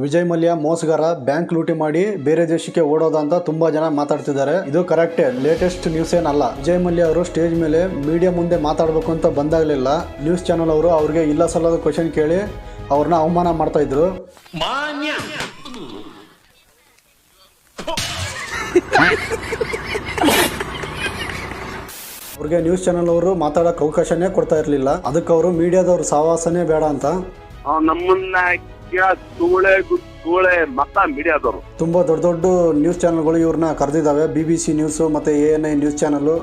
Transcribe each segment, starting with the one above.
Vijay Mallya ಮೋಸಗಾರ bank ಲೂಟಿ ಮಾಡಿ ಬೇರೆ ದೇಶಕ್ಕೆ ಓಡೋದ ಅಂತ ತುಂಬಾ ಜನ ಮಾತಾಡ್ತಿದ್ದಾರೆ. ಇದು ಕರೆಕ್ಟೇ ಲೇಟೆಸ್ಟ್ ನ್ಯೂಸ್ ಏನಲ್ಲ. ವಿಜಯ್ ಮಲ್ಯ ಅವರು ಸ್ಟೇಜ್ ಮೇಲೆ ಮೀಡಿಯಾ ಮುಂದೆ ಮಾತಾಡಬೇಕು ಅಂತ ಬಂದಾಗಲಿಲ್ಲ. ನ್ಯೂಸ್ ಚಾನಲ್ ಅವರು ಅವ್ರಿಗೆ ಇಲ್ಲ ಸಲ್ಲದ ಕ್ವಶನ್ ಕೇಳಿ ಅವ್ರನ್ನ ಅವಮಾನ ಮಾಡ್ತಾ ಇದ್ರು. ಅವ್ರಿಗೆ ನ್ಯೂಸ್ ಚಾನಲ್ ಅವರು ಮಾತಾಡೋಕೆ ಅವಕಾಶನೇ ಕೊಡ್ತಾ ಇರಲಿಲ್ಲ. ಅದಕ್ಕೆ ಅವರು ಮೀಡಿಯಾದವ್ರ ಸಹವಾಸನೇ ಬೇಡ ಅಂತ. ನಮ್ಮನ್ನ ಹಾಕಿಯ ಸೂಳೆ ಸೂಳೆ ಮತ ಮೀಡಿಯಾದವರು. ತುಂಬಾ ದೊಡ್ಡ ದೊಡ್ಡ ನ್ಯೂಸ್ ಚಾನಲ್ಗಳು ಇವ್ರನ್ನ ಕರೆದಿದ್ದಾವೆ. ಬಿ ಬಿ ಸಿ ನ್ಯೂಸು ಮತ್ತು A N I news channel.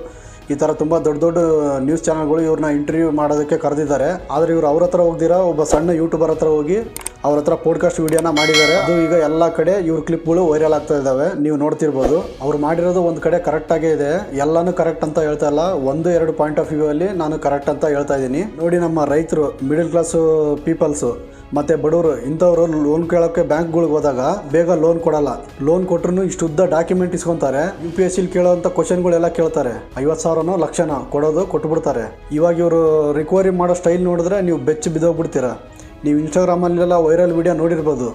ಈ ಥರ ತುಂಬ ದೊಡ್ಡ ದೊಡ್ಡ ನ್ಯೂಸ್ ಚಾನಲ್ಗಳು ಇವ್ರನ್ನ ಇಂಟರ್ವ್ಯೂ ಮಾಡೋದಕ್ಕೆ ಕರೆದಿದ್ದಾರೆ. ಆದರೆ ಇವ್ರು ಅವ್ರ ಹತ್ರ ಹೋಗ್ದಿರಾ? ಒಬ್ಬ ಸಣ್ಣ ಯೂಟ್ಯೂಬರ್ ಹತ್ರ ಹೋಗಿ ಅವ್ರ ಹತ್ರ ಪಾಡ್ಕಾಸ್ಟ್ ವಿಡಿಯೋನ ಮಾಡಿದ್ದಾರೆ. ಅದು ಈಗ ಎಲ್ಲ ಕಡೆ ಇವ್ರ ಕ್ಲಿಪ್ಗಳು ವೈರಲ್ ಆಗ್ತಾ ಇದ್ದಾವೆ. ನೀವು ನೋಡ್ತಿರ್ಬೋದು. ಅವ್ರು ಮಾಡಿರೋದು ಒಂದು ಕಡೆ ಕರೆಕ್ಟಾಗೇ ಇದೆ. ಎಲ್ಲಾನು ಕರೆಕ್ಟ್ ಅಂತ ಹೇಳ್ತಾ ಇಲ್ಲ. ಒಂದು, ಎರಡು ಪಾಯಿಂಟ್ ಆಫ್ ವ್ಯೂ ಅಲ್ಲಿ ನಾನು ಕರೆಕ್ಟ್ ಅಂತ ಹೇಳ್ತಾ ಇದ್ದೀನಿ. ನೋಡಿ ನಮ್ಮ ರೈತರು ಮಿಡಲ್ ಕ್ಲಾಸ್ ಪೀಪಲ್ಸು ಮತ್ತೆ ಬಡವರು, ಇಂಥವ್ರು ಲೋನ್ ಕೇಳೋಕ್ಕೆ ಬ್ಯಾಂಕ್ಗಳಿಗೆ ಹೋದಾಗ ಬೇಗ ಲೋನ್ ಕೊಡಲ್ಲ. ಲೋನ್ ಕೊಟ್ರು ಇಷ್ಟು ಉದ್ದ ಡಾಕ್ಯುಮೆಂಟ್ ಇಸ್ಕೊಂತಾರೆ. ಯು ಪಿ ಎಸ್ ಸಿಲಿ ಗಳು ಕ್ವಶನ್ಗಳೆಲ್ಲ ಕೇಳ್ತಾರೆ. ಐವತ್ತು ಸಾವಿರನೋ ಲಕ್ಷನೋ ಕೊಡೋದು ಕೊಟ್ಬಿಡ್ತಾರೆ. ಇವಾಗ ಇವರು ರಿಕವರಿ ಮಾಡೋ ಸ್ಟೈಲ್ ನೋಡಿದ್ರೆ ನೀವು ಬೆಚ್ಚಿ ಬಿದ್ದೋಗ್ಬಿಡ್ತೀರಾ. ನೀವು ಇನ್ಸ್ಟಾಗ್ರಾಮ್ ಇನ್ಸ್ಟಾಗ್ರಾಮಲ್ಲೆಲ್ಲ ವೈರಲ್ ವಿಡಿಯೋ ನೋಡಿರ್ಬೋದು.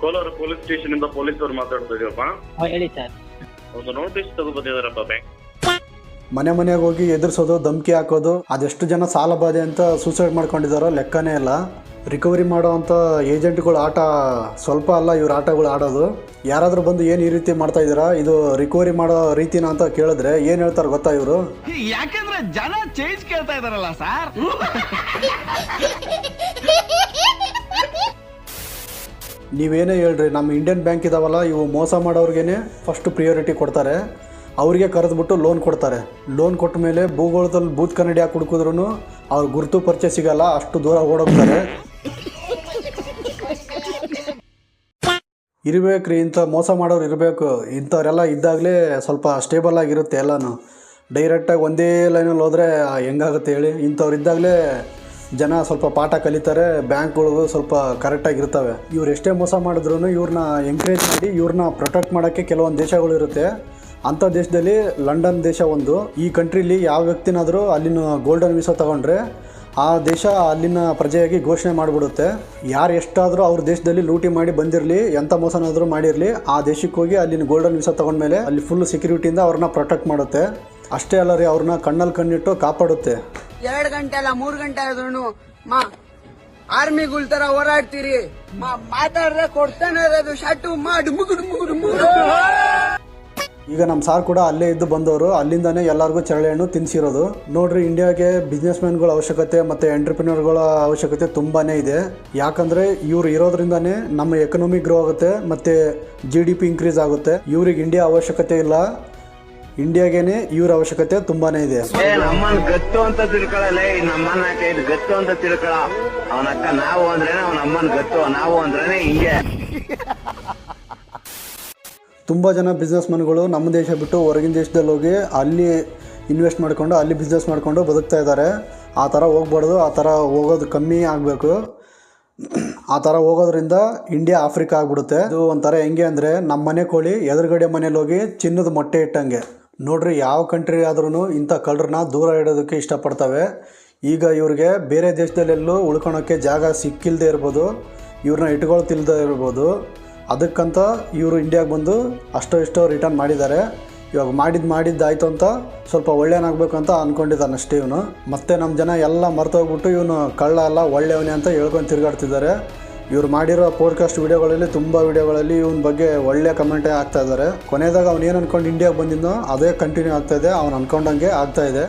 ಕೋಲಾರ ಪೊಲೀಸ್ ಸ್ಟೇಷನ್ ಇಂದ ಪೊಲೀಸ್ ಅವರು ಮಾತಾಡ್ತಾ ಇದೀವಪ್ಪ ಹೇಳಿ ಸರ್. ಒಂದು ನೋಟಿಸ್ ತಗೊಬಂದಿದಾರಪ್ಪ ಬ್ಯಾಂಕ್ ಮನೆ ಮನೆಗೆ ಹೋಗಿ ಎದುರಿಸೋದು ಧಮಕಿ ಹಾಕೋದು ಅದೆಷ್ಟು ಜನ ಸಾಲ ಬಾಧೆ ಅಂತ ಸೂಸೈಡ್ ಮಾಡ್ಕೊಂಡಿದ್ದಾರೋ ಲೆಕ್ಕನೇ ಇಲ್ಲ. ರಿಕವರಿ ಮಾಡೋವಂಥ ಏಜೆಂಟ್ಗಳು ಆಟ ಸ್ವಲ್ಪ ಅಲ್ಲ ಇವ್ರ ಆಟಗಳು ಆಡೋದು. ಯಾರಾದರೂ ಬಂದು ಏನು ಈ ರೀತಿ ಮಾಡ್ತಾ ಇದ್ದೀರಾ ಇದು ರಿಕವರಿ ಮಾಡೋ ರೀತಿನ ಅಂತ ಕೇಳಿದ್ರೆ ಏನು ಹೇಳ್ತಾರೆ ಗೊತ್ತಾ ಇವರು? ಯಾಕಂದ್ರೆ ಜನ ಚೇಂಜ್ ಕೇಳ್ತಾ ಇದಾರಲ್ಲ ಸರ್ ನೀವೇನೇ ಹೇಳ್ರಿ ನಮ್ಮ ಇಂಡಿಯನ್ ಬ್ಯಾಂಕ್ ಇದಾವಲ್ಲ ಇವು ಮೋಸ ಮಾಡೋರ್ಗೇನೆ ಫಸ್ಟ್ ಪ್ರಿಯೋರಿಟಿ ಕೊಡ್ತಾರೆ. ಅವ್ರಿಗೆ ಕರೆದ್ಬಿಟ್ಟು ಲೋನ್ ಕೊಡ್ತಾರೆ. ಲೋನ್ ಕೊಟ್ಟ ಮೇಲೆ ಭೂಗೋಳದಲ್ಲಿ ಬೂತ್ ಕನ್ನಡಿ ಹಾಕಿ ಹುಡುಕಿದ್ರು ಅವ್ರ ಗುರುತು ಪರಿಚಯ ಸಿಗಲ್ಲ, ಅಷ್ಟು ದೂರ ಓಡೋಗ್ತಾರೆ. ಇರಬೇಕ್ರಿ ಇಂಥ ಮೋಸ ಮಾಡೋರು ಇರಬೇಕು. ಇಂಥವ್ರೆಲ್ಲ ಇದ್ದಾಗಲೇ ಸ್ವಲ್ಪ ಸ್ಟೇಬಲ್ ಆಗಿರುತ್ತೆ ಎಲ್ಲನೂ. ಡೈರೆಕ್ಟಾಗಿ ಒಂದೇ ಲೈನಲ್ಲಿ ಹೋದರೆ ಹೆಂಗಾಗುತ್ತೆ ಹೇಳಿ? ಇಂಥವ್ರು ಇದ್ದಾಗಲೇ ಜನ ಸ್ವಲ್ಪ ಪಾಠ ಕಲಿತಾರೆ ಬ್ಯಾಂಕ್ಗಳಿಗೂ ಸ್ವಲ್ಪ ಕರೆಕ್ಟಾಗಿರ್ತವೆ ಇವ್ರು ಎಷ್ಟೇ ಮೋಸ ಮಾಡಿದ್ರು ಇವ್ರನ್ನ ಎಂಕರೇಜ್ ಮಾಡಿ ಇವ್ರನ್ನ ಪ್ರೊಟೆಕ್ಟ್ ಮಾಡೋಕ್ಕೆ ಕೆಲವೊಂದು ದೇಶಗಳು ಇರುತ್ತೆ. ಅಂಥ ದೇಶದಲ್ಲಿ ಲಂಡನ್ ದೇಶ ಒಂದು. ಈ ಕಂಟ್ರಿಲಿ ಯಾವ ವ್ಯಕ್ತಿನಾದರೂ ಅಲ್ಲಿನ ಗೋಲ್ಡನ್ ವೀಸಾ ತಗೊಂಡ್ರೆ ಆ ದೇಶ ಅಲ್ಲಿನ ಪ್ರಜೆಯಾಗಿ ಘೋಷಣೆ ಮಾಡಿಬಿಡುತ್ತೆ. ಯಾರು ಎಷ್ಟಾದರೂ ಅವ್ರ ದೇಶದಲ್ಲಿ ಲೂಟಿ ಮಾಡಿ ಬಂದಿರಲಿ ಎಂಥ ಮೋಸನಾದರೂ ಮಾಡಿರಲಿ, ಆ ದೇಶಕ್ಕೆ ಹೋಗಿ ಅಲ್ಲಿನ ಗೋಲ್ಡನ್ ವೀಸಾ ತಗೊಂಡ್ಮೇಲೆ ಅಲ್ಲಿ ಫುಲ್ ಸೆಕ್ಯೂರಿಟಿಯಿಂದ ಅವ್ರನ್ನ ಪ್ರೊಟೆಕ್ಟ್ ಮಾಡುತ್ತೆ. ಅಷ್ಟೇ ಅಲ್ಲ ರೀ, ಅವ್ರನ್ನ ಕಣ್ಣಲ್ಲಿ ಕಣ್ಣಿಟ್ಟು ಕಾಪಾಡುತ್ತೆ. ಎರಡು ಗಂಟೆ ಅಲ್ಲ, ಮೂರು ಗಂಟೆ ಆದ್ರೂ ಮಾ ಆರ್ಮಿಗಳ ತರ ಹೋರಾಡ್ತೀರಿ. ಮಾತಾಡ್ರೆ ಕೊಡ್ತಾನೆ ಇರೋದು ಮಾಡು, ಮುಗುಡು ಮುಗುಡು ಮುಗುಡು. ಈಗ ನಮ್ಮ ಸಾರ್ ಕೂಡ ಅಲ್ಲೇ ಇದ್ದು ಬಂದವರು. ಅಲ್ಲಿಂದಾನೆ ಎಲ್ಲರಿಗೂ ಚರಳೆ ಹಣ್ಣು ತಿನ್ಸಿರೋದು. ನೋಡ್ರಿ ಇಂಡಿಯಾಗೆ ಬಿಸ್ನೆಸ್ ಮ್ಯಾನ್ಗಳ ಅವಶ್ಯಕತೆ ಮತ್ತು ಎಂಟರ್ಪ್ರಿನರ್ಗಳ ಅವಶ್ಯಕತೆ ತುಂಬಾ ಇದೆ. ಯಾಕಂದರೆ ಇವ್ರು ಇರೋದ್ರಿಂದಾನೆ ನಮ್ಮ ಎಕನಾಮಿ ಗ್ರೋ ಆಗುತ್ತೆ ಮತ್ತು ಜಿ ಡಿ ಪಿ ಇನ್ಕ್ರೀಸ್ ಆಗುತ್ತೆ. ಇವ್ರಿಗೆ ಇಂಡಿಯಾ ಅವಶ್ಯಕತೆ ಇಲ್ಲ. ಇಂಡಿಯಾಗೇನೆ ಇವ್ರ ಅವಶ್ಯಕತೆ ತುಂಬಾ ಇದೆ. ನಮ್ಮನ್ನ ನಮ್ಮನ್ ಗತ್ತು ಅಂತ ತಿಳ್ಕೊಳಲ್ಲ ನಮ್ಮನ್ನ ಗತ್ತು ಅಂತ ತಿಳ್ಕೊಳ. ಅವನಕ್ಕ ನಾವು ಅಂದ್ರೇನೆ ಅವನ ಅಮ್ಮನ್ ಗತ್ತು, ನಾವು ಅಂದ್ರೇನೆ ಹಿಂಗೆ ತುಂಬ ಜನ ಬಿಸ್ನೆಸ್ ಮನ್ಗಳು ನಮ್ಮ ದೇಶ ಬಿಟ್ಟು ಹೊರಗಿನ ದೇಶದಲ್ಲಿ ಹೋಗಿ ಅಲ್ಲಿ ಇನ್ವೆಸ್ಟ್ ಮಾಡಿಕೊಂಡು, ಅಲ್ಲಿ ಬಿಸ್ನೆಸ್ ಮಾಡಿಕೊಂಡು ಬದುಕ್ತಾ ಇದ್ದಾರೆ. ಆ ಥರ ಹೋಗ್ಬಾರ್ದು, ಆ ಥರ ಹೋಗೋದು ಕಮ್ಮಿ ಆಗಬೇಕು. ಆ ಥರ ಹೋಗೋದ್ರಿಂದ ಇಂಡಿಯಾ ಆಫ್ರಿಕಾ ಆಗ್ಬಿಡುತ್ತೆ. ಇದು ಒಂಥರ ಹೆಂಗೆ ಅಂದರೆ ನಮ್ಮ ಮನೆ ಕೋಳಿ ಎದುರುಗಡೆ ಮನೇಲಿ ಹೋಗಿ ಚಿನ್ನದ ಮೊಟ್ಟೆ ಇಟ್ಟಂಗೆ. ನೋಡ್ರಿ ಯಾವ ಕಂಟ್ರಿ ಆದ್ರೂ ಇಂಥ ಕಳ್ಳರನ್ನ ದೂರ ಇಡೋದಕ್ಕೆ ಇಷ್ಟಪಡ್ತವೆ. ಈಗ ಇವ್ರಿಗೆ ಬೇರೆ ದೇಶದಲ್ಲೆಲ್ಲೂ ಉಳ್ಕೊಳೋಕ್ಕೆ ಜಾಗ ಸಿಕ್ಕಿಲ್ಲದೆ ಇರ್ಬೋದು. ಇವ್ರನ್ನ ಇಟ್ಕೊಳ್ತಿಲ್ದೇ ಇರ್ಬೋದು. ಅದಕ್ಕಂತ ಇವರು ಇಂಡಿಯಾಗೆ ಬಂದು ಅಷ್ಟೋ ಇಷ್ಟೋ ರಿಟರ್ನ್ ಮಾಡಿದ್ದಾರೆ. ಇವಾಗ ಮಾಡಿದ್ದು ಮಾಡಿದ್ದಾಯ್ತು ಅಂತ ಸ್ವಲ್ಪ ಒಳ್ಳೆಯನಾಗಬೇಕು ಅಂತ ಅಂದ್ಕೊಂಡಿದ್ದಾನೆ ಅಷ್ಟೇ ಇವನು. ಮತ್ತೆ ನಮ್ಮ ಜನ ಎಲ್ಲ ಮರ್ತೋಗ್ಬಿಟ್ಟು ಇವನು ಕಳ್ಳ ಅಲ್ಲ, ಒಳ್ಳೆಯವನೇ ಅಂತ ಹೇಳ್ಕೊಂಡು ತಿರುಗಾಡ್ತಿದ್ದಾರೆ. ಇವ್ರು ಮಾಡಿರೋ ಪೋಡ್ಕಾಸ್ಟ್ ವಿಡಿಯೋಗಳಲ್ಲಿ, ತುಂಬ ವಿಡಿಯೋಗಳಲ್ಲಿ ಇವನ ಬಗ್ಗೆ ಒಳ್ಳೆ ಕಮೆಂಟೇ ಆಗ್ತಾ ಇದ್ದಾರೆ. ಕೊನೆಯದಾಗ ಅವ್ನು ಏನು ಅನ್ಕೊಂಡ್ ಇಂಡಿಯಾಗೆ ಬಂದಿದ್ದೋ ಅದೇ ಕಂಟಿನ್ಯೂ ಆಗ್ತಾ ಇದೆ. ಅವ್ನು ಅನ್ಕೊಂಡಂಗೆ ಆಗ್ತಾ ಇದೆ.